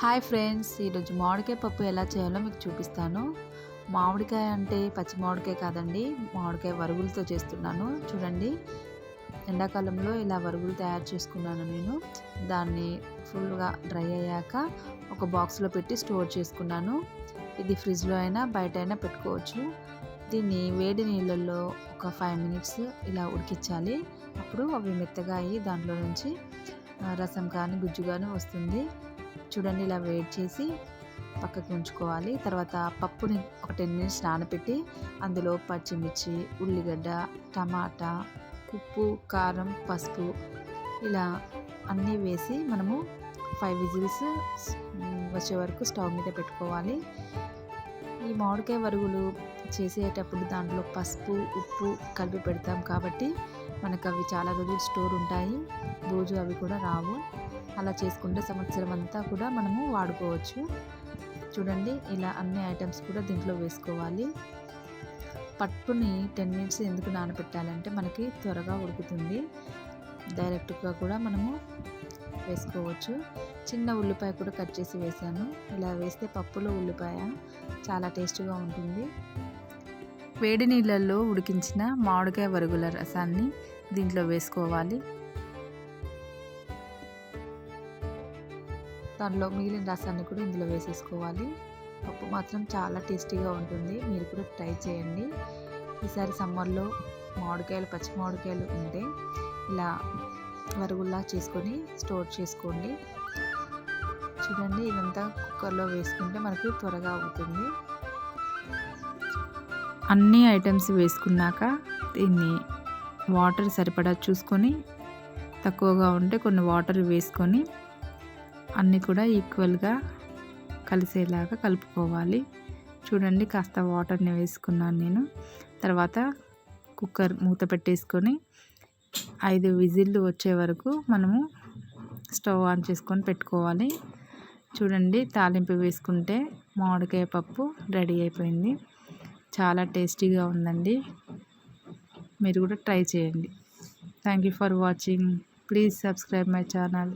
Hi friends ఈరోజు మామిడికాయ పప్పు ఎలా చేయాలో మీకు చూపిస్తాను. మామిడికాయ అంటే పచ్చి మామిడికాయ కాదండి మామిడికాయ వరుగులతో చేస్తున్నాను. చూడండి ఎండాకాలంలో ఇలా వరుగులు తయారు చేసుకున్నాను నేను. దాన్ని ఫుల్గా డ్రై అయ్యాక ఒక బాక్స్లో పెట్టి స్టోర్ చేసుకున్నాను. ఇది ఫ్రిడ్జ్లో అయినా బయట అయినా పెట్టుకోవచ్చు. దీన్ని వేడి నీళ్ళల్లో ఒక ఫైవ్ మినిట్స్ ఇలా ఉడికించాలి. అప్పుడు అవి మెత్తగా అయ్యి దాంట్లో నుంచి రసం కానీ గుజ్జు కానీ వస్తుంది. చూడండి ఇలా వేడి చేసి పక్కకి ఉంచుకోవాలి. తర్వాత పప్పుని ఒక టెన్ మినిట్స్ నానబెట్టి అందులో పచ్చిమిర్చి ఉల్లిగడ్డ టమాటా ఉప్పు కారం పసుపు ఇలా అన్నీ వేసి మనము ఫైవ్ విజిల్స్ వచ్చే వరకు స్టవ్ మీద పెట్టుకోవాలి. ఈ మామిడికాయ వరుగులు చేసేటప్పుడు దాంట్లో పసుపు ఉప్పు కలిపి పెడతాం కాబట్టి మనకు అవి చాలా రోజులు స్టోర్ ఉంటాయి. రోజు అవి కూడా రావు. అలా చేసుకుంటే సంవత్సరం అంతా కూడా మనము వాడుకోవచ్చు. చూడండి ఇలా అన్ని ఐటమ్స్ కూడా దీంట్లో వేసుకోవాలి. పట్టుని టెన్ మినిట్స్ ఎందుకు నానబెట్టాలంటే మనకి త్వరగా ఉడుకుతుంది. డైరెక్ట్గా కూడా మనము వేసుకోవచ్చు. చిన్న ఉల్లిపాయ కూడా కట్ చేసి వేసాను. ఇలా వేస్తే పప్పులో ఉల్లిపాయ చాలా టేస్ట్గా ఉంటుంది. వేడి నీళ్ళల్లో ఉడికించిన మామిడికాయ వరుగుల రసాన్ని దీంట్లో వేసుకోవాలి. దానిలో మిగిలిన రసాన్ని కూడా ఇందులో వేసేసుకోవాలి. పప్పు మాత్రం చాలా టేస్టీగా ఉంటుంది. మీరు కూడా ట్రై చేయండి. ఈసారి సమ్మర్లో మామిడికాయలు పచ్చి మామిడికాయలు ఉంటే ఇలా వరుగుల్లా చేసుకొని స్టోర్ చేసుకోండి. చూడండి ఇదంతా కుక్కర్లో వేసుకుంటే మనకి త్వరగా అవుతుంది. అన్ని ఐటమ్స్ వేసుకున్నాక దీన్ని వాటర్ సరిపడా చూసుకొని తక్కువగా ఉంటే కొన్ని వాటర్ వేసుకొని అన్నీ కూడా ఈక్వల్గా కలిసేలాగా కలుపుకోవాలి. చూడండి కాస్త వాటర్ని వేసుకున్నాను నేను. తర్వాత కుక్కర్ మూత పెట్టేసుకొని ఐదు విజిల్లు వచ్చే వరకు మనము స్టవ్ ఆన్ చేసుకొని పెట్టుకోవాలి. చూడండి తాలింపు వేసుకుంటే మామిడికాయ పప్పు రెడీ అయిపోయింది. చాలా టేస్టీగా ఉందండి. మీరు కూడా ట్రై చేయండి. Thank you for watching please subscribe my channel